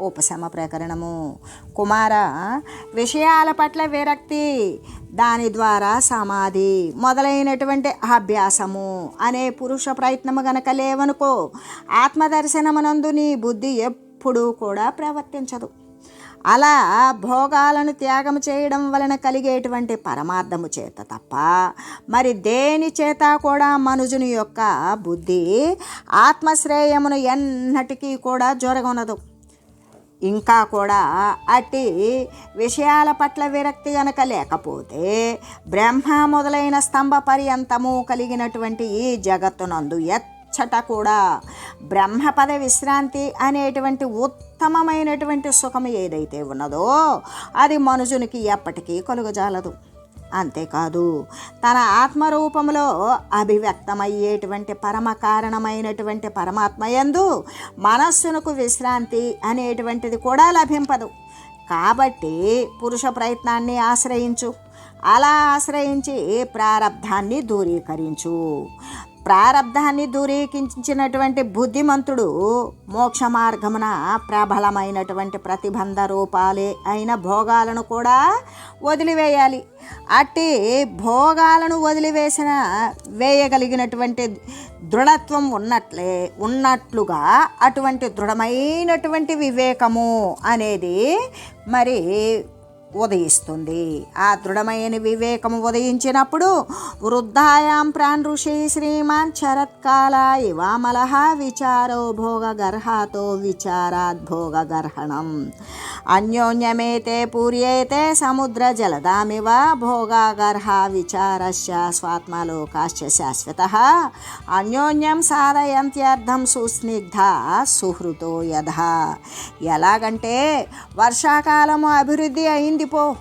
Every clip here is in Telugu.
ఉపశమ ప్రకరణము. కుమార విషయాల పట్ల విరక్తి దాని ద్వారా సమాధి మొదలైనటువంటి అభ్యాసము అనే పురుష ప్రయత్నము గనక లేవనుకో ఆత్మదర్శనమునందు నీ బుద్ధి ఎప్పుడూ కూడా ప్రవర్తించదు. అలా భోగాలను త్యాగం చేయడం వలన కలిగేటువంటి పరమార్థము చేత తప్ప మరి దేని చేత కూడా మనుజుని యొక్క బుద్ధి ఆత్మశ్రేయమును ఎన్నటికీ కూడా జరగనదు. ఇంకా కూడా అట్టి విషయాల పట్ల విరక్తి గనక లేకపోతే బ్రహ్మ మొదలైన స్తంభ పర్యంతము కలిగినటువంటి ఈ జగత్తునందు ఎచ్చట కూడా బ్రహ్మపద విశ్రాంతి అనేటువంటి ఉత్తమమైనటువంటి సుఖం ఏదైతే ఉన్నదో అది మనుషునికి ఎప్పటికీ కలుగజాలదు. అంతేకాదు తన ఆత్మరూపంలో అభివ్యక్తమయ్యేటువంటి పరమ కారణమైనటువంటి పరమాత్మయందు మనస్సునకు విశ్రాంతి అనేటువంటిది కూడా లభింపదు. కాబట్టి పురుష ప్రయత్నాన్ని ఆశ్రయించు. అలా ఆశ్రయించి ప్రారబ్ధాన్ని దూరీకరించు. ప్రారంధాన్ని దూరీకరించినటువంటి బుద్ధిమంతుడు మోక్ష మార్గమున ప్రబలమైనటువంటి ప్రతిబంధ రూపాలే అయిన భోగాలను కూడా వదిలివేయాలి. అట్టి భోగాలను వదిలివేసిన వేయగలిగినటువంటి దృఢత్వం ఉన్నట్లే ఉన్నట్లుగా అటువంటి దృఢమైనటువంటి వివేకము అనేది మరి ఉదయిస్తుంది. ఆ దృఢమైన వివేకము ఉదయించినప్పుడు వృద్ధాయాం ప్రాణ్ ఋషి శ్రీమాన్ శరత్కాల ఇవామలహ విచారో భోగగర్హాతో గర్హాతో విచారాత్ భోగ అన్యోన్యమేతే పూర్యేతే సముద్ర జలదామివ భోగాగర్హ విచారశ్చ స్వాత్మలోకాశ్చ శాశ్వత. అన్యోన్యం సాధయంత్యర్థం సుస్నిగ్ధ సుహృతో యథ. ఎలాగంటే వర్షాకాలము అభివృద్ధి అయింది పో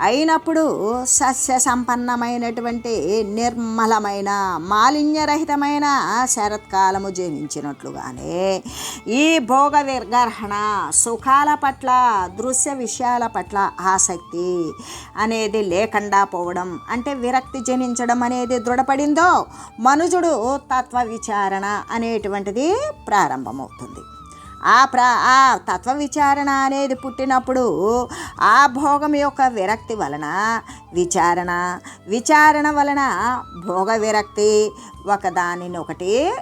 అయినప్పుడు సస్య సంపన్నమైనటువంటి నిర్మలమైన మాలిన్యరహితమైన శరత్కాలము జనించినట్లుగానే ఈ భోగ విగ్రహణ సుఖాల పట్ల దృశ్య విషయాల పట్ల ఆసక్తి అనేది లేకుండా పోవడం అంటే విరక్తి జనించడం అనేది దృఢపడిందో మనుజుడు తత్వ విచారణ అనేటువంటిది ప్రారంభమవుతుంది. ఆ ప్ర ఆ తత్వ విచారణ అనేది పుట్టినప్పుడు ఆ భోగం యొక్క విరక్తి వలన విచారణ విచారణ వలన భోగ విరక్తి ఒకదానిని ఒకటి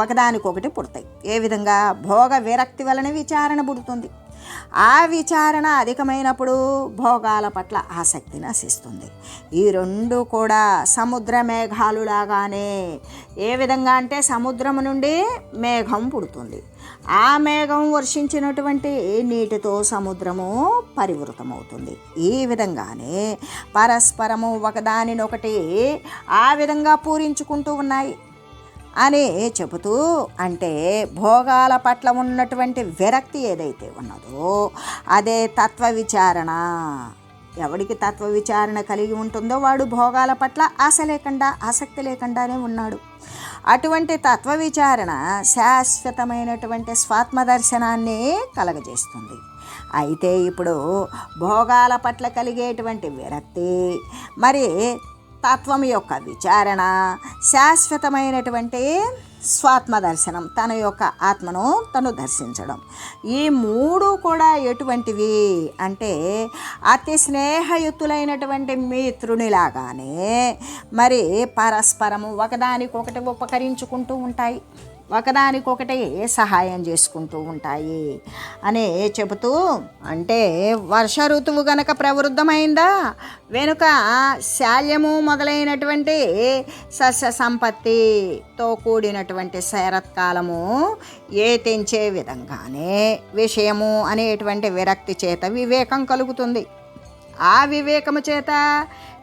ఒకదానికొకటి పుడతాయి. ఏ విధంగా? భోగ విరక్తి వలన విచారణ పుడుతుంది. ఆ విచారణ అధికమైనప్పుడు భోగాల పట్ల ఆసక్తి నశిస్తుంది. ఈ రెండు కూడా సముద్ర మేఘాలు లాగానే ఏ విధంగా అంటే సముద్రము నుండి మేఘం పుడుతుంది. ఆ మేఘం వర్షించినటువంటి నీటితో సముద్రము పరివృతమవుతుంది. ఈ విధంగానే పరస్పరము ఒకదానినొకటి ఆ విధంగా పూరించుకుంటూ ఉన్నాయి అని చెబుతూ అంటే భోగాల పట్ల ఉన్నటువంటి విరక్తి ఏదైతే ఉన్నదో అదే తత్వ విచారణ. ఎవడికి తత్వ విచారణ కలిగి ఉంటుందో వాడు భోగాల పట్ల ఆశ లేకుండా ఆసక్తి లేకుండానే ఉన్నాడు. అటువంటి తత్వ విచారణ శాశ్వతమైనటువంటి స్వాత్మ దర్శనాన్ని కలగజేస్తుంది. అయితే ఇప్పుడు భోగాల పట్ల కలిగేటువంటి విరక్తి మరి తత్వం యొక్క విచారణ శాశ్వతమైనటువంటి స్వాత్మ దర్శనం తన యొక్క ఆత్మను తను దర్శించడం. ఈ మూడు కూడా ఎటువంటివి? అంటే అతి స్నేహయుతులైనటువంటి మిత్రునిలాగానే మరి పరస్పరము ఒకదానికొకటి ఉపకరించుకుంటూ ఉంటాయి. ఒకదానికొకటి సహాయం చేసుకుంటూ ఉంటాయి. అనే చెబుతూ అంటే వర్ష ఋతువు గనక ప్రవృద్ధమైందా? వెనుక శాల్యము మొదలైనటువంటి సస్య సంపత్తితో కూడినటువంటి శరత్కాలము ఏ తెంచే విధంగానే విషయము అనేటువంటి విరక్తి చేత వివేకం కలుగుతుంది. ఆ వివేకము చేత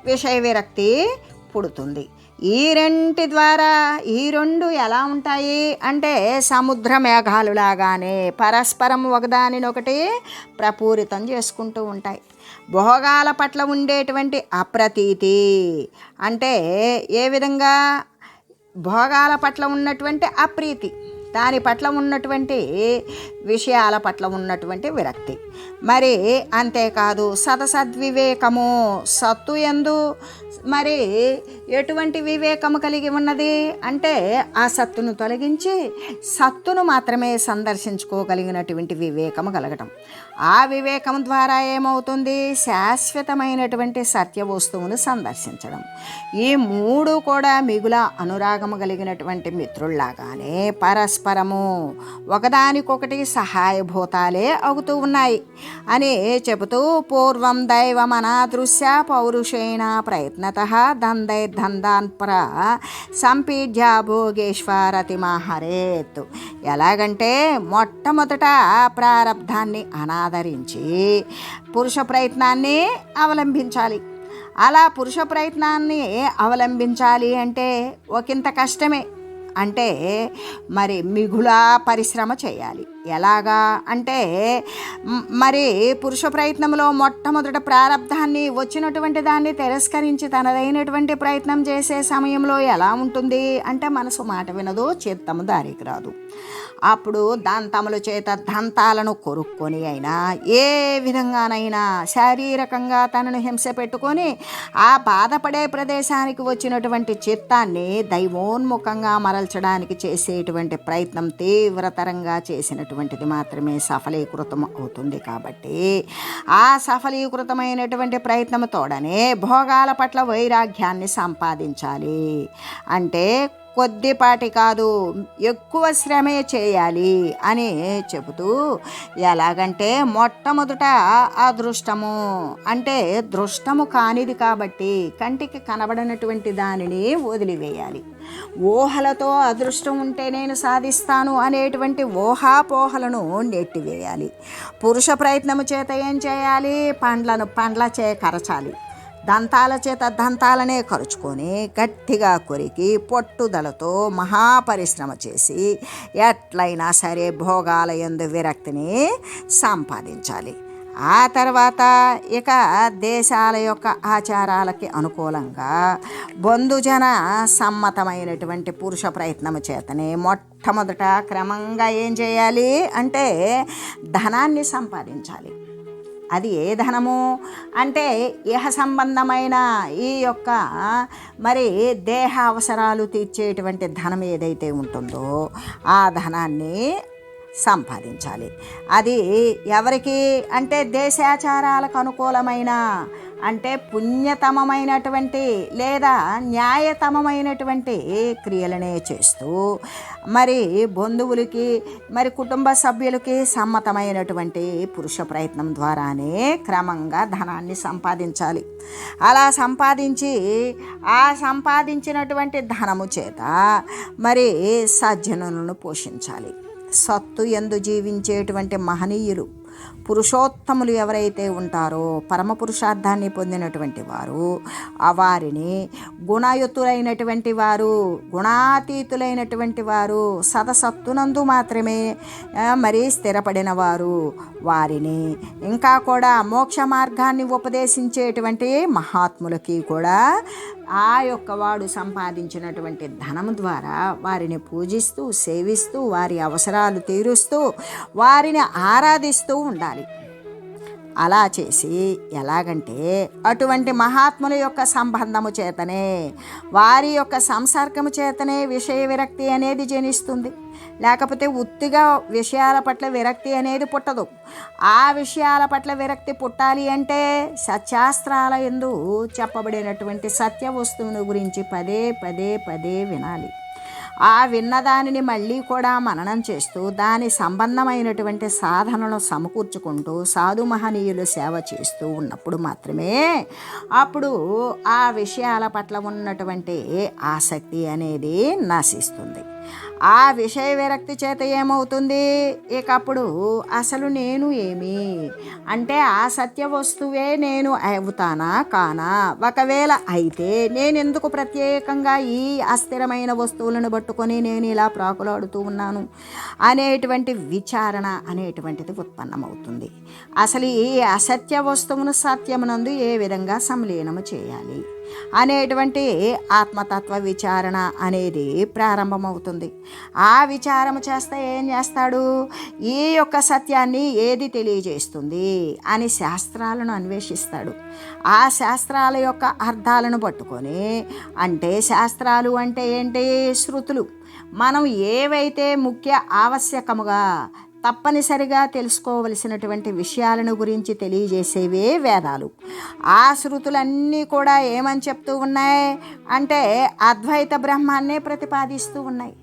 విషయ విరక్తి పుడుతుంది. ఈ రెంటి ద్వారా ఈ రెండు ఎలా ఉంటాయి? అంటే సముద్ర మేఘాలు లాగానే పరస్పరం ఒకదానినొకటి ప్రపూరితం చేసుకుంటూ ఉంటాయి. భోగాల పట్ల ఉండేటువంటి అప్రతీతి అంటే ఏ విధంగా? భోగాల పట్ల ఉన్నటువంటి అప్రీతి దాని పట్ల ఉన్నటువంటి విషయాల పట్ల ఉన్నటువంటి విరక్తి. మరి అంతేకాదు సదసద్వివేకము సత్తు ఎందు మరి ఎటువంటి వివేకము కలిగి ఉన్నది? అంటే ఆ సత్తును తొలగించి సత్తును మాత్రమే సందర్శించుకోగలిగినటువంటి వివేకము కలగటం. ఆ వివేకం ద్వారా ఏమవుతుంది? శాశ్వతమైనటువంటి సత్య వస్తువును సందర్శించడం. ఈ మూడు కూడా మిగుల అనురాగము కలిగినటువంటి మిత్రుల్లాగానే పరస్పరము ఒకదానికొకటి సహాయభూతాలే అవుతూ ఉన్నాయి అని చెబుతూ పూర్వం దైవమనాదృశ్య పౌరుషేణ ప్రయత్న దందైర్ధందాన్ ప్ర సంపీడ్య భోగేశ్వరతిమహరేత్ ఎలాగంటే మొట్టమొదట ప్రారబ్ధాన్ని అనాదరించి పురుష ప్రయత్నాన్ని అవలంబించాలి. అలా పురుష ప్రయత్నాన్ని అవలంబించాలి అంటే ఒకంత కష్టమే. అంటే మరి మిగుల పరిశ్రమ చేయాలి. ఎలాగా? అంటే మరి పురుష ప్రయత్నంలో మొట్టమొదట ప్రారంధాన్ని వచ్చినటువంటి దాన్ని తిరస్కరించి తనదైనటువంటి ప్రయత్నం చేసే సమయంలో ఎలా ఉంటుంది? అంటే మనసు మాట వినదు చిత్తము దారికి రాదు. అప్పుడు దంతముల చేత దంతాలను కొరుక్కొని అయినా ఏ విధంగానైనా శారీరకంగా తనను హింస పెట్టుకొని ఆ బాధపడే ప్రదేశానికి వచ్చినటువంటి చిత్తాన్ని దైవోన్ముఖంగా మరల్చడానికి చేసేటువంటి ప్రయత్నం తీవ్రతరంగా చేసినటువంటిది మాత్రమే సఫలీకృతం అవుతుంది కాబట్టి ఆ సఫలీకృతమైనటువంటి ప్రయత్నం తోడనే భోగాల పట్ల వైరాగ్యాన్ని సంపాదించాలి. అంటే కొద్దిపాటి కాదు ఎక్కువ శ్రమే చేయాలి అని చెబుతూ ఎలాగంటే మొట్టమొదట అదృష్టము. అంటే దృష్టము కానిది కాబట్టి కంటికి కనబడినటువంటి దానిని వదిలివేయాలి. ఊహలతో అదృష్టం ఉంటే నేను సాధిస్తాను అనేటువంటి ఊహాపోహలను నెట్టివేయాలి. పురుష ప్రయత్నము చేత ఏం చేయాలి? పండ్లను పండ్ల చే కరచాలి. దంతాల చేత దంతాలనే కరుచుకొని గట్టిగా కొరికి పట్టుదలతో మహాపరిశ్రమ చేసి ఎట్లయినా సరే భోగాల ఎందు విరక్తిని సంపాదించాలి. ఆ తర్వాత ఇక దేశాల యొక్క ఆచారాలకి అనుకూలంగా బంధుజన సమ్మతమైనటువంటి పురుష ప్రయత్నము చేతనే మొట్టమొదట క్రమంగా ఏం చేయాలి అంటే ధనాన్ని సంపాదించాలి. అది ఏ ధనము? అంటే ఇహ సంబంధమైన ఈ యొక్క మరి దేహ అవసరాలు తీర్చేటువంటి ధనం ఏదైతే ఉంటుందో ఆ ధనాన్ని సంపాదించాలి. అది ఎవరికి? అంటే దేశాచారాలకు అనుకూలమైన అంటే పుణ్యతమమైనటువంటి లేదా న్యాయతమమైనటువంటి క్రియలనే చేస్తూ మరి బంధువులకి మరి కుటుంబ సభ్యులకి సమ్మతమైనటువంటి పురుష ప్రయత్నం ద్వారానే క్రమంగా ధనాన్ని సంపాదించాలి. అలా సంపాదించి ఆ సంపాదించినటువంటి ధనము చేత మరి సజ్జనులను పోషించాలి. సత్తు ఎందు జీవించేటువంటి మహనీయులు పురుషోత్తములు ఎవరైతే ఉంటారో పరమ పురుషార్థాన్ని పొందినటువంటి వారు ఆ వారిని గుణయుతులైనటువంటి వారు గుణాతీతులైనటువంటి వారు సదసత్తునందు మాత్రమే మరీ మరి స్థిరపడిన వారు. వారిని ఇంకా కూడా మోక్ష మార్గాన్ని ఉపదేశించేటువంటి మహాత్ములకి కూడా ఆ యొక్క వాడు సంపాదించినటువంటి ధనం ద్వారా వారిని పూజిస్తూ సేవిస్తూ వారి అవసరాలు తీరుస్తూ వారిని ఆరాధిస్తూ ఉండాలి. అలా చేసి ఎలాగంటే అటువంటి మహాత్ముల యొక్క సంబంధము చేతనే వారి యొక్క సంసర్గము చేతనే విషయ విరక్తి అనేది జనిస్తుంది. లేకపోతే ఉత్తిగా విషయాల పట్ల విరక్తి అనేది పుట్టదు. ఆ విషయాల పట్ల విరక్తి పుట్టాలి అంటే సత్యాస్త్రాల ఎందు చెప్పబడినటువంటి సత్య వస్తువును గురించి పదే పదే పదే వినాలి. ఆ విన్నదానిని మళ్ళీ కూడా మననం చేస్తూ దాని సంబంధమైనటువంటి సాధనలను సమకూర్చుకుంటూ సాధు మహనీయులు సేవ చేస్తూ ఉన్నప్పుడు మాత్రమే అప్పుడు ఆ విషయాల పట్ల ఉన్నటువంటి ఆసక్తి అనేది నశిస్తుంది. ఆ విషయ విరక్తి చేత ఏమవుతుంది? ఇకప్పుడు అసలు నేను ఏమి? అంటే ఆ సత్య వస్తువే నేను అవుతానా కానా? ఒకవేళ అయితే నేను ఎందుకు ప్రత్యేకంగా ఈ అస్థిరమైన వస్తువులను పట్టుకొని నేను ఇలా ప్రాకులాడుతూ ఉన్నాను? అనేటువంటి విచారణ అనేటువంటిది ఉత్పన్నమవుతుంది. అసలు ఈ అసత్య వస్తువును సత్యమునందు ఏ విధంగా సంలీనము చేయాలి? అనేటువంటి ఆత్మతత్వ విచారణ అనేది ప్రారంభమవుతుంది. ఆ విచారము చేస్తే ఏం చేస్తాడు? ఈ యొక్క సత్యాన్ని ఏది తెలియజేస్తుంది అని శాస్త్రాలను అన్వేషిస్తాడు. ఆ శాస్త్రాల యొక్క అర్థాలను పట్టుకొని అంటే శాస్త్రాలు అంటే ఏంటి? శృతులు. మనం ఏవైతే ముఖ్య ఆవశ్యకముగా తప్పనిసరిగా తెలుసుకోవలసినటువంటి విషయాలను గురించి తెలియజేసేవే వేదాలు. ఆ శృతులన్నీ కూడా ఏమని చెప్తూ ఉన్నాయి? అంటే అద్వైత బ్రహ్మాన్నే ప్రతిపాదిస్తూ ఉన్నాయి.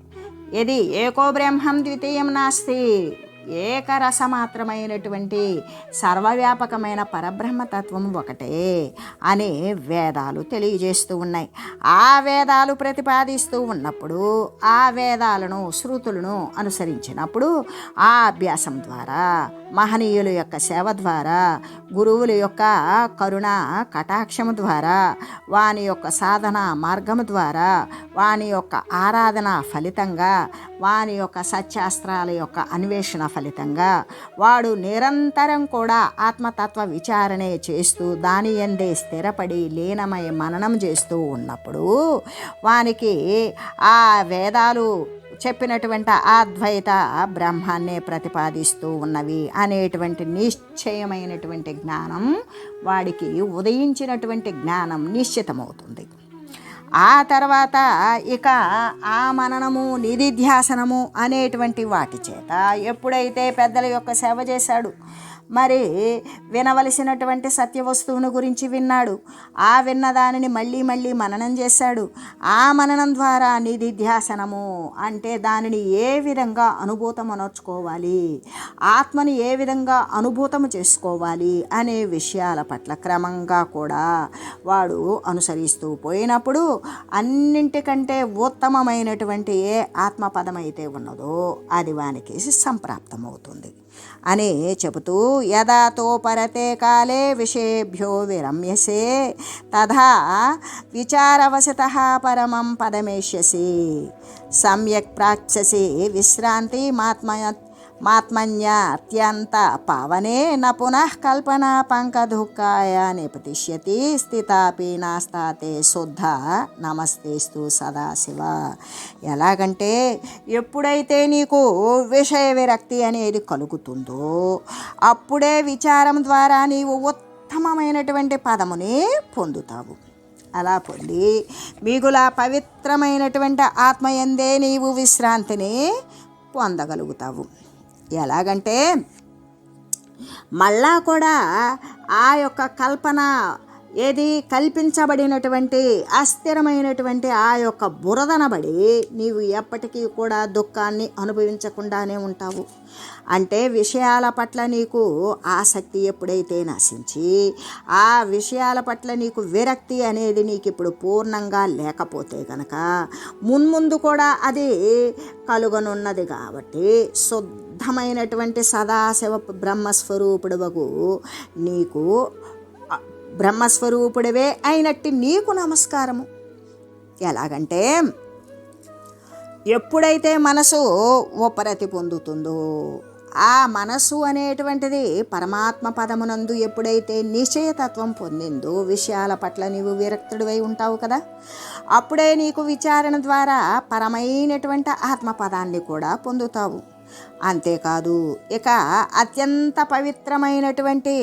ఇది ఏకో బ్రహ్మం ద్వితీయం నాస్తి. ఏకరసమాత్రమైనటువంటి సర్వవ్యాపకమైన పరబ్రహ్మతత్వం ఒకటే అని వేదాలు తెలియజేస్తూ ఉన్నాయి. ఆ వేదాలు ప్రతిపాదిస్తూ ఉన్నప్పుడు ఆ వేదాలను శృతులను అనుసరించినప్పుడు ఆ అభ్యాసం ద్వారా మహనీయుల యొక్క సేవ ద్వారా గురువుల యొక్క కరుణ కటాక్షము ద్వారా వాని యొక్క సాధన మార్గము ద్వారా వాని యొక్క ఆరాధన ఫలితంగా వాని యొక్క సత్యాస్త్రాల యొక్క అన్వేషణ ఫలితంగా వాడు నిరంతరం కూడా ఆత్మతత్వ విచారణే చేస్తూ దాని ఎందే స్థిరపడి లీనమై మననం చేస్తూ ఉన్నప్పుడు వానికి ఆ వేదాలు చెప్పినటువంటి అద్వైత బ్రహ్మాన్నే ప్రతిపాదిస్తూ ఉన్నవి అనేటువంటి నిశ్చయమైనటువంటి జ్ఞానం వాడికి ఉదయించినటువంటి జ్ఞానం నిశ్చితమవుతుంది. ఆ తర్వాత ఇక ఆ మననము నిధిధ్యాసనము అనేటువంటి వాటి చేత ఎప్పుడైతే పెద్దల యొక్క సేవ చేశాడు మరి వినవలసినటువంటి సత్య వస్తువును గురించి విన్నాడు. ఆ విన్న దానిని మళ్ళీ మళ్ళీ మననం చేశాడు. ఆ మననం ద్వారా నిధిధ్యాసనము అంటే దానిని ఏ విధంగా అనుభూతం అనర్చుకోవాలి ఆత్మని ఏ విధంగా అనుభూతము చేసుకోవాలి? అనే విషయాల పట్ల క్రమంగా కూడా వాడు అనుసరిస్తూ పోయినప్పుడు అన్నింటికంటే ఉత్తమమైనటువంటి ఏ ఆత్మపదమైతే ఉన్నదో అది వానికి సంప్రాప్తమవుతుంది. అని చెబుతూ యదాతో పరతే కాలే విషేభ్యో విరమ్యసే తథా విచారవశత పరమం పదమేష్యసి. సమ్యక్ ప్రాక్షసి విశ్రాంతి మాత్మయ మాత్మన్య అత్యంత పావనే న పునః కల్పన పంకదుఃఖాయ నిపతిష్యతి స్థితాపి నాస్తాతే శుద్ధ నమస్తేస్తు సదాశివ ఎలాగంటే ఎప్పుడైతే నీకు విషయ విరక్తి అనేది కలుగుతుందో అప్పుడే విచారం ద్వారా నీవు ఉత్తమమైనటువంటి పదముని పొందుతావు. అలా పొంది మిగులా పవిత్రమైనటువంటి ఆత్మయందే నీవు విశ్రాంతిని పొందగలుగుతావు. ఎలాగంటే మళ్ళా కూడా ఆ యొక్క కల్పన ఏది కల్పించబడినటువంటి అస్థిరమైనటువంటి ఆ యొక్క బురదనబడి నీవు ఎప్పటికీ కూడా దుఃఖాన్ని అనుభవించకుండానే ఉంటావు. అంటే విషయాల పట్ల నీకు ఆసక్తి ఎప్పుడైతే నశించి ఆ విషయాల పట్ల నీకు విరక్తి అనేది నీకు ఇప్పుడు పూర్ణంగా లేకపోతే కనుక మున్ముందు కూడా అది కలుగనున్నది కాబట్టి శుద్ధమైనటువంటి సదాశివ బ్రహ్మస్వరూపుడువకు నీకు బ్రహ్మస్వరూపుడివే అయినట్టు నీకు నమస్కారము. ఎలాగంటే ఎప్పుడైతే మనసు ఉపరతి పొందుతుందో ఆ మనసు అనేటువంటిది పరమాత్మ పదమునందు ఎప్పుడైతే నిశ్చయతత్వం పొందిందో విషయాల పట్ల నీవు విరక్తుడివై ఉంటావు కదా అప్పుడే నీకు విచారణ ద్వారా పరమైనటువంటి ఆత్మపదాన్ని కూడా పొందుతావు. అంతేకాదు ఇక అత్యంత పవిత్రమైనటువంటి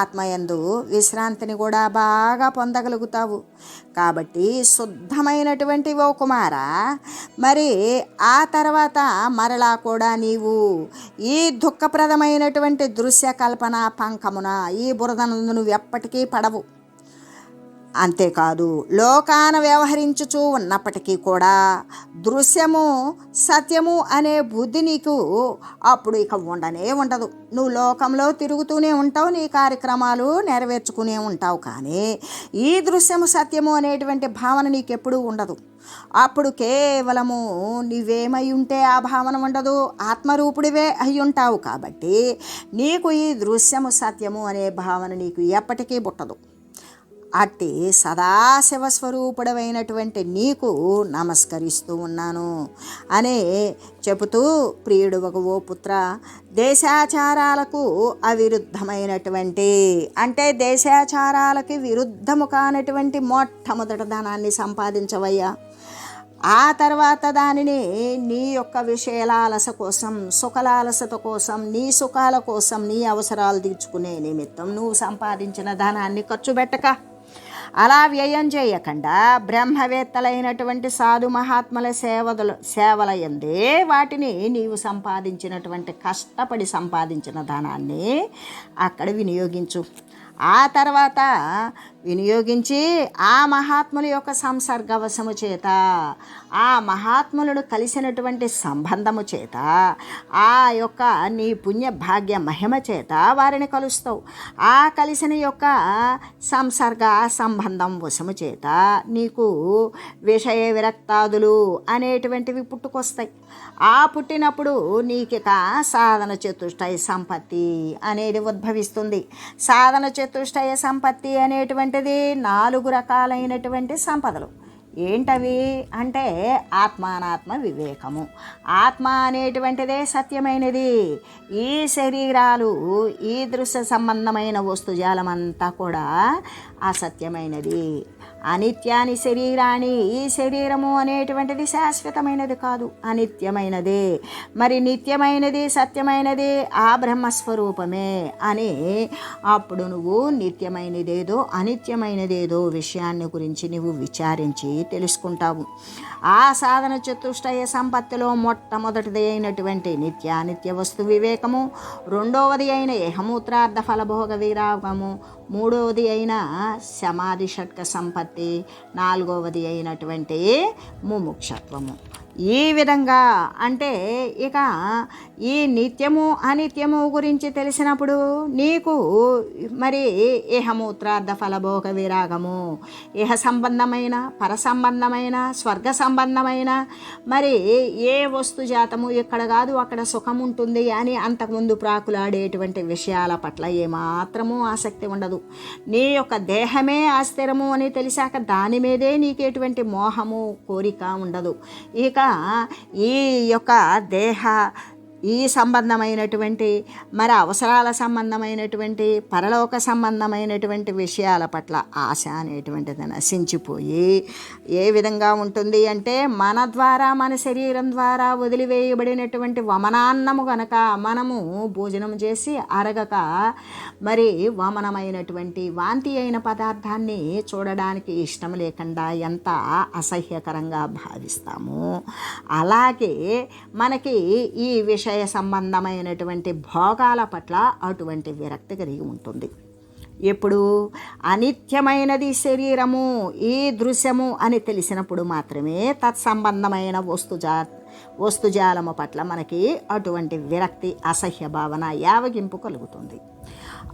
ఆత్మయందు విశ్రాంతిని కూడా బాగా పొందగలుగుతావు. కాబట్టి శుద్ధమైనటువంటి ఓ కుమార మరి ఆ తర్వాత మరలా కూడా నీవు ఈ దుఃఖప్రదమైనటువంటి దృశ్య కల్పన పంకమున ఈ బురదనందు నువ్వు ఎప్పటికీ పడవు. అంతేకాదు లోకాన వ్యవహరించుచూ ఉన్నప్పటికీ కూడా దృశ్యము సత్యము అనే బుద్ధి నీకు అప్పుడు ఇక ఉండనే ఉండదు. నువ్వు లోకంలో తిరుగుతూనే ఉంటావు నీ కార్యక్రమాలు నెరవేర్చుకునే ఉంటావు కానీ ఈ దృశ్యము సత్యము అనేటువంటి భావన నీకెప్పుడూ ఉండదు. అప్పుడు కేవలము నువ్వేమై ఉంటే ఆ భావన ఉండదు ఆత్మరూపుడివే అయి ఉంటావు కాబట్టి నీకు ఈ దృశ్యము సత్యము అనే భావన నీకు ఎప్పటికీ పుట్టదు. అట్టి సదాశివస్వరూపుడమైనటువంటి నీకు నమస్కరిస్తూ ఉన్నాను అనే చెబుతూ ప్రియుడు ఒక ఓ పుత్ర దేశాచారాలకు అవిరుద్ధమైనటువంటి అంటే దేశాచారాలకి విరుద్ధము కానటువంటి మొట్టమొదటి ధనాన్ని సంపాదించవయ్యా. ఆ తర్వాత దానిని నీ యొక్క విషయాలస కోసం సుఖలాలసత కోసం నీ సుఖాల కోసం నీ అవసరాలు తీర్చుకునే నిమిత్తం నువ్వు సంపాదించిన ధనాన్ని ఖర్చు పెట్టక. అలా వ్యయం చేయకుండా బ్రహ్మవేత్తలైనటువంటి సాధు మహాత్మల సేవలు సేవల ఎందే వాటిని నీవు సంపాదించినటువంటి కష్టపడి సంపాదించిన ధనాన్ని అక్కడ వినియోగించు. ఆ తర్వాత వినియోగించి ఆ మహాత్ముల యొక్క సంసర్గవశము చేత ఆ మహాత్ములను కలిసినటువంటి సంబంధము చేత ఆ యొక్క నీ పుణ్య భాగ్య మహిమ చేత వారిని కలుస్తావు. ఆ కలిసిన యొక్క సంసర్గ సంబంధం వశము చేత నీకు విషయ విరక్తాదులు అనేటువంటివి పుట్టుకొస్తాయి. ఆ పుట్టినప్పుడు నీకిక సాధన చతుష్టయ సంపత్తి అనేది ఉద్భవిస్తుంది. సాధన చతుష్టయ సంపత్తి అనేటువంటిది నాలుగు రకాలైనటువంటి సంపదలు. ఏంటవి? అంటే ఆత్మానాత్మ వివేకము. ఆత్మ అనేటువంటిదే సత్యమైనది. ఈ శరీరాలు ఈ దృశ్య సంబంధమైన వస్తుజాలమంతా కూడా అసత్యమైనది. అనిత్యాని శరీరాన్ని ఈ శరీరము అనేటువంటిది శాశ్వతమైనది కాదు అనిత్యమైనదే. మరి నిత్యమైనది సత్యమైనది ఆ బ్రహ్మస్వరూపమే అని అప్పుడు నువ్వు నిత్యమైనదేదో అనిత్యమైనదేదో విషయాన్ని గురించి నువ్వు విచారించి తెలుసుకుంటావు. ఆ సాధన చతుష్టయ సంపత్తిలో మొట్టమొదటిది అయినటువంటి నిత్యానిత్య వస్తు వివేకము రెండవది అయిన యహమూత్రార్థ ఫలభోగ విరాగము మూడవది అయిన సమాధి షట్క సంపత్తి నాలుగవది అయినటువంటి ముముక్షత్వము. ఈ విధంగా అంటే ఇక ఈ నిత్యము అనిత్యము గురించి తెలిసినప్పుడు నీకు మరి ఇహమూత్రార్థ ఫలభోగ విరాగము ఇహ సంబంధమైన పర సంబంధమైన స్వర్గ సంబంధమైన మరి ఏ వస్తు జాతము ఇక్కడ కాదు అక్కడ సుఖం ఉంటుంది అని అంతకుముందు ప్రాకులాడేటువంటి విషయాల పట్ల ఏమాత్రము ఆసక్తి ఉండదు. నీ యొక్క దేహమే అస్థిరము అని తెలిసాక దాని మీదే నీకు ఎటువంటి మోహము కోరిక ఉండదు. ఇక ఈ యొక్క దేహ ఈ సంబంధమైనటువంటి మరి అవసరాల సంబంధమైనటువంటి పరలోక సంబంధమైనటువంటి విషయాల పట్ల ఆశ అనేటువంటిది నశించిపోయి ఏ విధంగా ఉంటుంది అంటే మన ద్వారా మన శరీరం ద్వారా వదిలివేయబడినటువంటి వమనాన్నము గనక మనము భోజనం చేసి అరగక మరి వమనమైనటువంటి వాంతి అయిన పదార్థాన్ని చూడడానికి ఇష్టం లేకుండా ఎంత అసహ్యకరంగా భావిస్తాము. అలాగే మనకి ఈ విషయ సంబంధమైనటువంటి భోగాల పట్ల అటువంటి విరక్తి కలిగి ఉంటుంది. ఎప్పుడు అనిత్యమైనది శరీరము ఈ దృశ్యము అని తెలిసినప్పుడు మాత్రమే తత్సంబంధమైన వస్తుజా వస్తుజాలము పట్ల మనకి అటువంటి విరక్తి అసహ్య భావన యావగింపు కలుగుతుంది.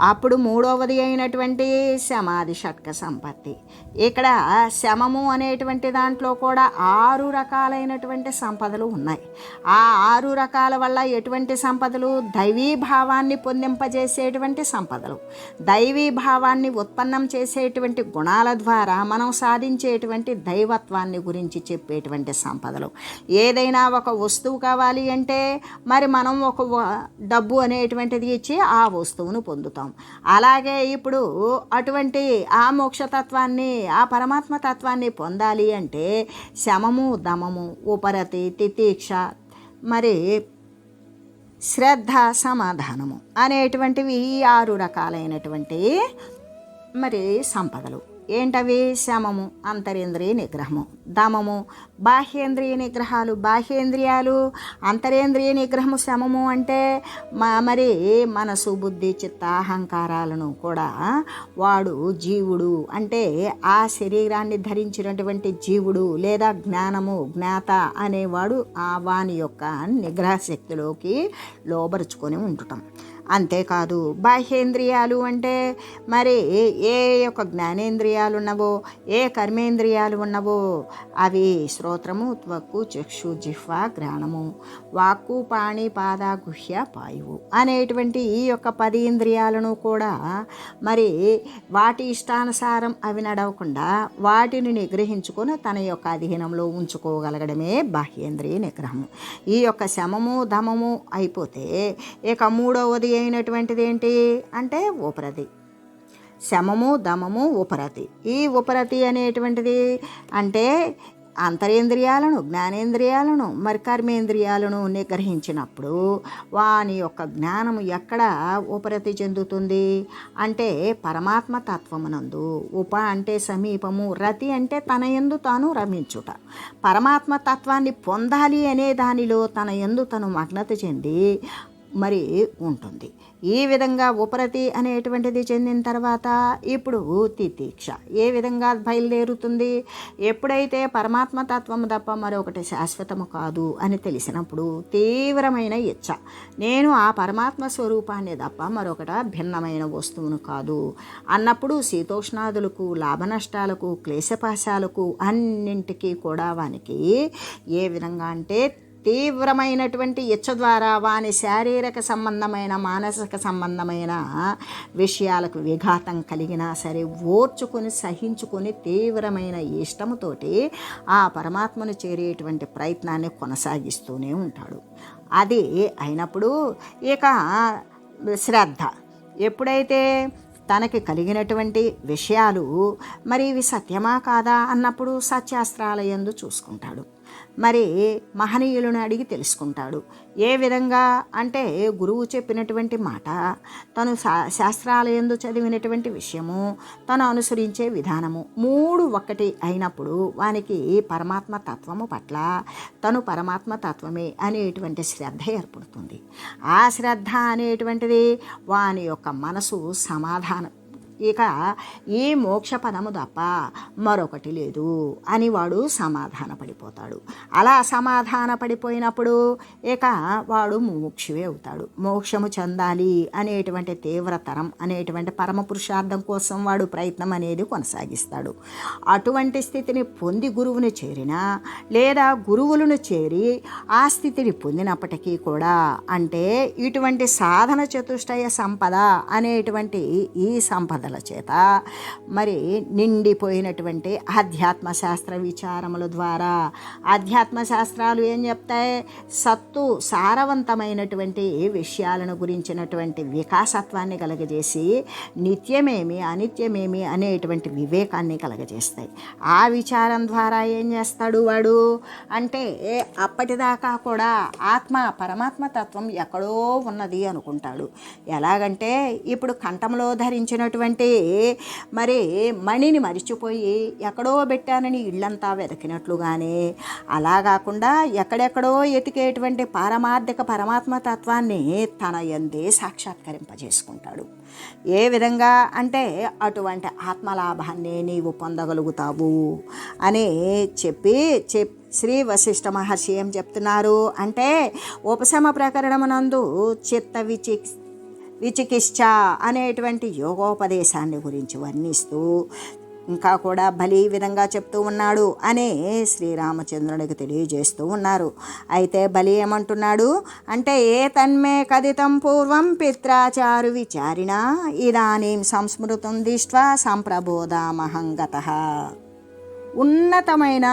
అప్పుడు మూడవది అయినటువంటి సమాధి షట్క సంపత్తి. ఇక్కడ శమము అనేటువంటి దాంట్లో కూడా ఆరు రకాలైనటువంటి సంపదలు ఉన్నాయి. ఆ ఆరు రకాల వల్ల ఎటువంటి సంపదలు? దైవీ భావాన్ని పొందింపజేసేటువంటి సంపదలు. దైవీ భావాన్ని ఉత్పన్నం చేసేటువంటి గుణాల ద్వారా మనం సాధించేటువంటి దైవత్వాన్ని గురించి చెప్పేటువంటి సంపదలు. ఏదైనా ఒక వస్తువు కావాలి అంటే మరి మనం ఒక డబ్బు అనేటువంటిది ఇచ్చి ఆ వస్తువును పొందుతాం. అలాగే ఇప్పుడు అటువంటి ఆ మోక్షతత్వాన్ని ఆ పరమాత్మ తత్వాన్ని పొందాలి అంటే శమము దమము ఉపరతి తితీక్ష మరి శ్రద్ధ సమాధానము అనేటువంటివి ఈ ఆరు రకాలైనటువంటి మరి సంపదలు. ఏంటవి? శమము అంతరేంద్రియ నిగ్రహము. దమము బాహ్యేంద్రియ నిగ్రహాలు బాహ్యేంద్రియాలు అంతరేంద్రియ నిగ్రహము శమము అంటే మ- మరి మనసు బుద్ధి చిత్త అహంకారాలను కూడా వాడు జీవుడు అంటే ఆ శరీరాన్ని ధరించినటువంటి జీవుడు లేదా జ్ఞానము జ్ఞాత అనేవాడు ఆ వాని యొక్క నిగ్రహ శక్తిలోకి లోబరుచుకొని ఉండటం అంతేకాదు బాహ్యేంద్రియాలు అంటే మరి ఏ యొక్క జ్ఞానేంద్రియాలు ఉన్నవో ఏ కర్మేంద్రియాలు ఉన్నవో అవి శ్రోత్రము త్వక్కు చక్షు జిహ్వ గ్రాణము వాక్కు పాణి పాద గుహ్య పాయువు అనేటువంటి ఈ యొక్క పది ఇంద్రియాలను కూడా మరి వాటి ఇష్టానుసారం అవి నడవకుండా వాటిని నిగ్రహించుకొని తన యొక్క అధీనంలో ఉంచుకోగలగడమే బాహ్యేంద్రియ నిగ్రహము. ఈ యొక్క శమము ధమము అయిపోతే ఇక మూడవది అయినటువంటిది ఏంటి అంటే ఉపరతి. శమము దమము ఉపరతి. ఈ ఉపరతి అనేటువంటిది అంటే అంతరేంద్రియాలను జ్ఞానేంద్రియాలను మరి కర్మేంద్రియాలను నిగ్రహించినప్పుడు వాని యొక్క జ్ఞానము ఎక్కడ ఉపరతి చెందుతుంది? అంటే పరమాత్మ తత్వమునందు. ఉప అంటే సమీపము రతి అంటే తన ఎందు తాను రమించుట. పరమాత్మ తత్వాన్ని పొందాలి అనే దానిలో తన ఎందు తను మగ్నత చెంది మరి ఉంటుంది. ఈ విధంగా ఉపరతి అనేటువంటిది చెందిన తర్వాత ఇప్పుడు తితీక్ష. ఏ విధంగా బయలుదేరుతుంది? ఎప్పుడైతే పరమాత్మ తత్వము తప్ప మరొకటి శాశ్వతము కాదు అని తెలిసినప్పుడు తీవ్రమైన ఇచ్చ. నేను ఆ పరమాత్మ స్వరూపాన్ని తప్ప మరొకట భిన్నమైన వస్తువును కాదు. అన్నప్పుడు శీతోష్ణాదులకు లాభనష్టాలకు క్లేశపాశాలకు అన్నింటికీ కూడా వానికి ఏ విధంగా అంటే తీవ్రమైనటువంటి ఇచ్చ ద్వారా వాని శారీరక సంబంధమైన మానసిక సంబంధమైన విషయాలకు విఘాతం కలిగినా సరే ఓర్చుకొని సహించుకొని తీవ్రమైన ఇష్టముతోటి ఆ పరమాత్మను చేరేటువంటి ప్రయత్నాన్ని కొనసాగిస్తూనే ఉంటాడు. అది అయినప్పుడు ఇక శ్రద్ధ. ఎప్పుడైతే తనకి కలిగినటువంటి విషయాలు మరి ఇవి సత్యమా కాదా? అన్నప్పుడు సత్యాస్త్రాలయందు చూసుకుంటాడు. మరి మహనీయులను అడిగి తెలుసుకుంటాడు. ఏ విధంగా అంటే గురువు చెప్పినటువంటి మాట తను శా శాస్త్రాలయందు చదివినటువంటి విషయము తను అనుసరించే విధానము మూడు ఒక్కటి అయినప్పుడు వానికి పరమాత్మ తత్వము పట్ల తను పరమాత్మ తత్వమే అనేటువంటి శ్రద్ధ ఏర్పడుతుంది. ఆ శ్రద్ధ అనేటువంటిది వాని యొక్క మనసు సమాధానం ఇక ఈ మోక్ష పదము తప్ప మరొకటి లేదు అని వాడు సమాధాన పడిపోతాడు అలా సమాధాన పడిపోయినప్పుడు ఇక వాడు మోక్షువే అవుతాడు. మోక్షము చెందాలి అనేటువంటి తీవ్రతరం అనేటువంటి పరమ పురుషార్థం కోసం వాడు ప్రయత్నం అనేది కొనసాగిస్తాడు. అటువంటి స్థితిని పొంది గురువును చేరినా లేదా గురువులను చేరి ఆ స్థితిని పొందినప్పటికీ కూడా అంటే ఇటువంటి సాధన చతుష్టయ సంపద అనేటువంటి ఈ సంపదల చేత. మరి నిండిపోయినటువంటి ఆధ్యాత్మ శాస్త్ర విచారముల ద్వారా ఆధ్యాత్మ శాస్త్రాలు ఏం చెప్తాయి? సత్తు సారవంతమైనటువంటి విషయాలను గురించినటువంటి వికాసత్వాన్ని కలగజేసి నిత్యమేమి అనిత్యమేమి అనేటువంటి వివేకాన్ని కలగజేస్తాయి. ఆ విచారం ద్వారా ఏం చేస్తాడు వాడు? అంటే అప్పటిదాకా కూడా ఆత్మ పరమాత్మ తత్వం ఎక్కడో ఉన్నది అనుకుంటాడు. ఎలాగంటే ఇప్పుడు కంఠంలో ధరించినటువంటి మరి మణిని మరిచిపోయి ఎక్కడో పెట్టానని ఇళ్ళంతా వెతికినట్లుగానే. అలా కాకుండా ఎక్కడెక్కడో ఎతికేటువంటి పారమార్థిక పరమాత్మ తత్వాన్ని తన ఎందే సాక్షాత్కరింపజేసుకుంటాడు. ఏ విధంగా అంటే అటువంటి ఆత్మలాభాన్ని నీవు పొందగలుగుతావు అని చెప్పి చెప్ శ్రీ వశిష్ఠ మహర్షి ఏం చెప్తున్నారు అంటే ఉపశమ ప్రకరణమునందు చిత్త విచిక్ విచికిత్స అనేటువంటి యోగోపదేశాన్ని గురించి వర్ణిస్తూ ఇంకా కూడా బలి విధంగా చెప్తూ ఉన్నాడు అనే శ్రీరామచంద్రునికి తెలియజేస్తూ ఉన్నారు. అయితే బలి ఏమంటున్నాడు? అంటే ఏ తన్మే కథితం పూర్వం పిత్రాచారు విచారిణ ఇదానీం సంస్మృతం దిష్ట్వా సంప్రబోధామహంగత ఉన్నతమైన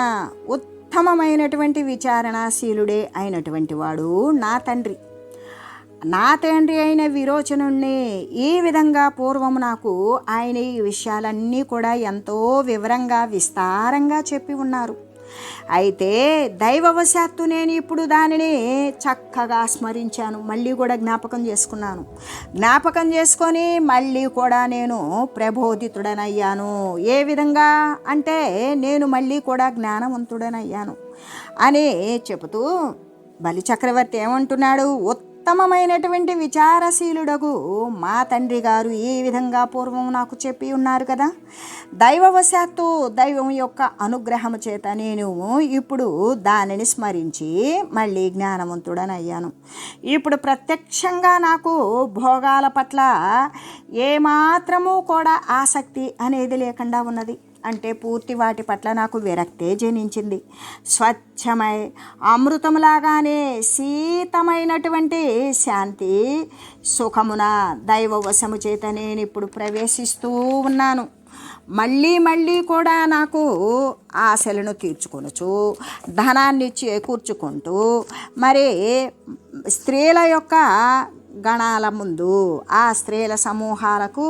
ఉత్తమమైనటువంటి విచారణాశీలుడే అయినటువంటి వాడు నా తండ్రి. నా తండ్రి అయిన విరోచనుణ్ణి ఈ విధంగా పూర్వం నాకు ఆయన ఈ విషయాలన్నీ కూడా ఎంతో వివరంగా విస్తారంగా చెప్పి ఉన్నారు. అయితే దైవవశాత్తు నేను ఇప్పుడు దానిని చక్కగా స్మరించాను. మళ్ళీ కూడా జ్ఞాపకం చేసుకున్నాను. జ్ఞాపకం చేసుకొని మళ్ళీ కూడా నేను ప్రబోధితుడనయ్యాను ఏ విధంగా అంటే నేను మళ్ళీ కూడా జ్ఞానవంతుడనయ్యాను అని చెబుతూ బలి చక్రవర్తి ఏమంటున్నాడు? ఉత్తమమైనటువంటి విచారశీలుడగు మా తండ్రి గారు ఈ విధంగా పూర్వం నాకు చెప్పి ఉన్నారు కదా. దైవవశాత్తు దైవం యొక్క అనుగ్రహము చేత నేను ఇప్పుడు దానిని స్మరించి మళ్ళీ జ్ఞానవంతుడనయ్యాను. ఇప్పుడు ప్రత్యక్షంగా నాకు భోగాల పట్ల ఏమాత్రము కూడా ఆసక్తి అనేది లేకుండా ఉన్నది. అంటే పూర్తి వాటి పట్ల నాకు విరక్తే జనించింది. స్వచ్ఛమై అమృతంలాగానే శీతమైనటువంటి శాంతి సుఖమున దైవవశము చేత నేను ఇప్పుడు ప్రవేశిస్తూ ఉన్నాను. మళ్ళీ మళ్ళీ కూడా నాకు ఆశలను తీర్చుకొనచ్చు ధనాన్ని చేకూర్చుకుంటూ మరి స్త్రీల యొక్క గణాల ముందు ఆ స్త్రీల సమూహాలకు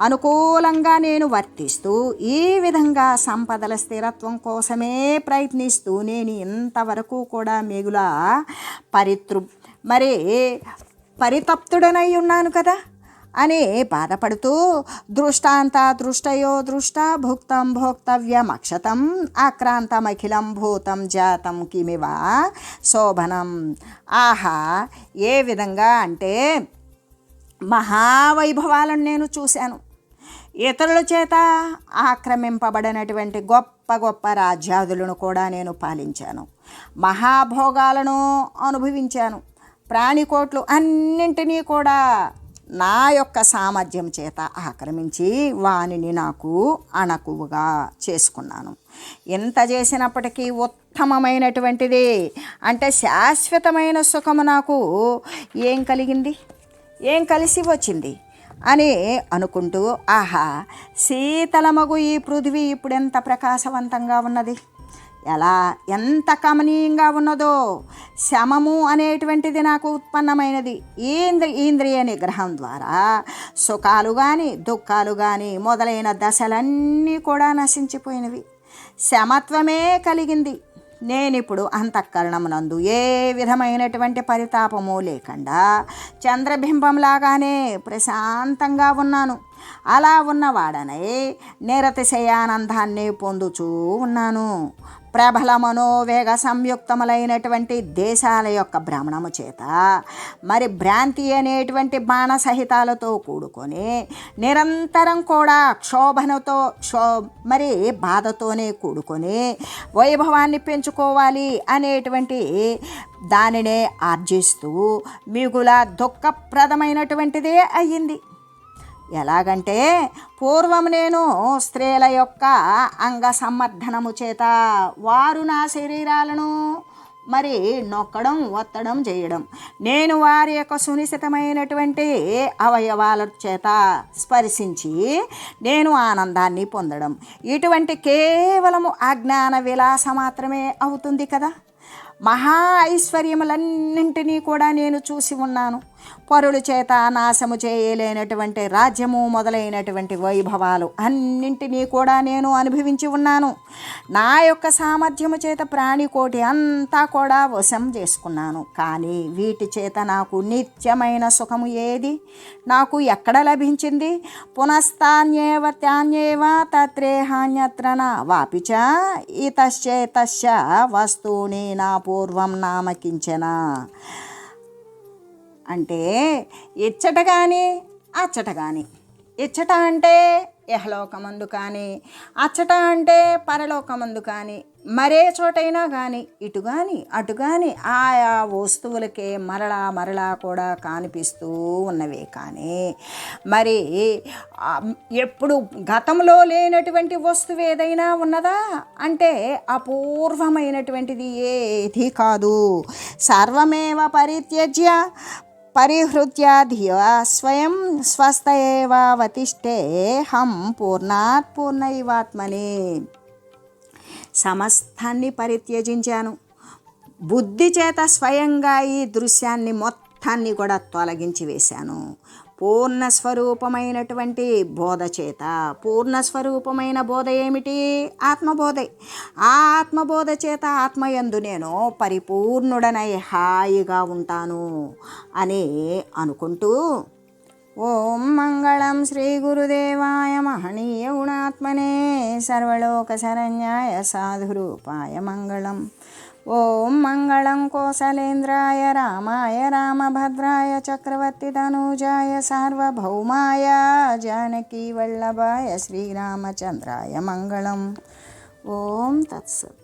అనుకూలంగా నేను వర్తిస్తూ ఈ విధంగా సంపదల స్థిరత్వం కోసమే ప్రయత్నిస్తూ నేను ఇంతవరకు కూడా మిగుల పరితృ మరి పరితప్తుడనై ఉన్నాను కదా. అని బాధపడుతూ దృష్టాంత దృష్టయో దృష్ట భుక్తం భోక్తవ్యం అక్షతం ఆక్రాంతమఖిలం భూతం జాతం కిమివ శోభనం. ఆహా ఏ విధంగా అంటే మహావైభవాలను నేను చూశాను. ఇతరుల చేత ఆక్రమింపబడినటువంటి గొప్ప గొప్ప రాజ్యాదులను కూడా నేను పాలించాను. మహాభోగాలను అనుభవించాను. ప్రాణికోట్లు అన్నింటినీ కూడా నా యొక్క సామర్థ్యం చేత ఆక్రమించి వానిని నాకు అణకువుగా చేసుకున్నాను. ఎంత చేసినప్పటికీ ఉత్తమమైనటువంటిది. అంటే శాశ్వతమైన సుఖము నాకు ఏం కలిగింది? ఏం కలిసి వచ్చింది? అని అనుకుంటూ ఆహా శీతలమగు ఈ పృథివీ ఇప్పుడు ఎంత ప్రకాశవంతంగా ఉన్నది? ఎలా ఎంత కమనీయంగా ఉన్నదో శమము అనేటువంటిది నాకు ఉత్పన్నమైనది. ఇంద్ర ఇంద్రియ నిగ్రహం ద్వారా సుఖాలు కానీ దుఃఖాలు కానీ మొదలైన దశలన్నీ కూడా నశించిపోయినవి. శమత్వమే కలిగింది. నేనిప్పుడు అంతఃకరణమునందు ఏ విధమైనటువంటి పరితాపము లేకుండా చంద్రబింబంలాగానే ప్రశాంతంగా ఉన్నాను. అలా ఉన్నవాడనై నిరతిశయానందాన్ని పొందుచూ ఉన్నాను. ప్రబల మనోవేగ సంయుక్తములైనటువంటి దేశాల యొక్క భ్రమణము చేత మరి భ్రాంతి అనేటువంటి బాణసహితాలతో కూడుకొని నిరంతరం కూడా క్షోభనతో క్షో మరి బాధతోనే కూడుకొని వైభవాన్ని పెంచుకోవాలి అనేటువంటి దానినే ఆర్జిస్తూ మిగుల దుఃఖప్రదమైనటువంటిదే అయ్యింది. ఎలాగంటే పూర్వం నేను స్త్రీల యొక్క అంగ సమర్థనము చేత వారు నా శరీరాలను మరి నొక్కడం ఒత్తడం చేయడం. నేను వారి యొక్క సునిశ్చితమైనటువంటి అవయవాల చేత స్పర్శించి నేను ఆనందాన్ని పొందడం. ఇటువంటి కేవలము అజ్ఞాన విలాస మాత్రమే అవుతుంది కదా. మహా ఐశ్వర్యములన్నింటినీ కూడా నేను చూసి ఉన్నాను. పరుల చేత నాశము చేయలేనటువంటి రాజ్యము మొదలైనటువంటి వైభవాలు అన్నింటినీ కూడా నేను అనుభవించి ఉన్నాను. నా యొక్క సామర్థ్యము చేత ప్రాణికోటి అంతా కూడా వశం చేసుకున్నాను. కానీ వీటి చేత నాకు నిత్యమైన సుఖము ఏది? నాకు ఎక్కడ లభించింది? పునస్తాన్యేవ త్యాన్యేవ తత్రేహాన్యత్ర నా వాపిచ ఇతశ్చేతశ్చ వస్తూని నా పూర్వం నామకించనా. అంటే ఇచ్చట కానీ అచ్చట కానీ ఇచ్చట అంటే యహలోకమందు కానీ అచ్చట అంటే పరలోకమందు కానీ మరే చోటైనా కానీ ఇటు కానీ అటు కానీ ఆయా వస్తువులకే మరలా మరలా కూడా కనిపిస్తూ ఉన్నవే కానీ మరి ఎప్పుడు గతంలో లేనటువంటి వస్తువు ఏదైనా ఉన్నదా? అంటే అపూర్వమైనటువంటిది ఏది కాదు. సర్వమేవ పరిత్యజ్య పరిహృత్య స్వయం స్వస్థ ఏవావతిష్టే హం పూర్ణాత్ పూర్ణైవాత్మని. సమస్తాన్ని పరిత్యజించాను. బుద్ధి చేత స్వయంగా ఈ దృశ్యాన్ని మొత్తాన్ని కూడా తొలగించి వేశాను. పూర్ణ స్వరూపమైనటువంటి బోధ చేత పూర్ణ స్వరూపమైన బోధ ఏమిటి? ఆత్మబోధే. ఆ ఆత్మబోధ చేత ఆత్మయందు నేను పరిపూర్ణుడనై హాయిగా ఉంటాను అని అనుకుంటూ ఓం మంగళం శ్రీ గురుదేవాయ మహనీయ గుణాత్మనే సర్వలోకశరణ్యాయ సాధురూపాయ మంగళం. कौसलेन्द्राय राय राम भद्रा चक्रवर्तीदनुजा चक्रवर्तितनुजाय सार्वभौमाय जानकीवल्लभाय श्रीरामचंद्रा मंगल ॐ तत्सत्।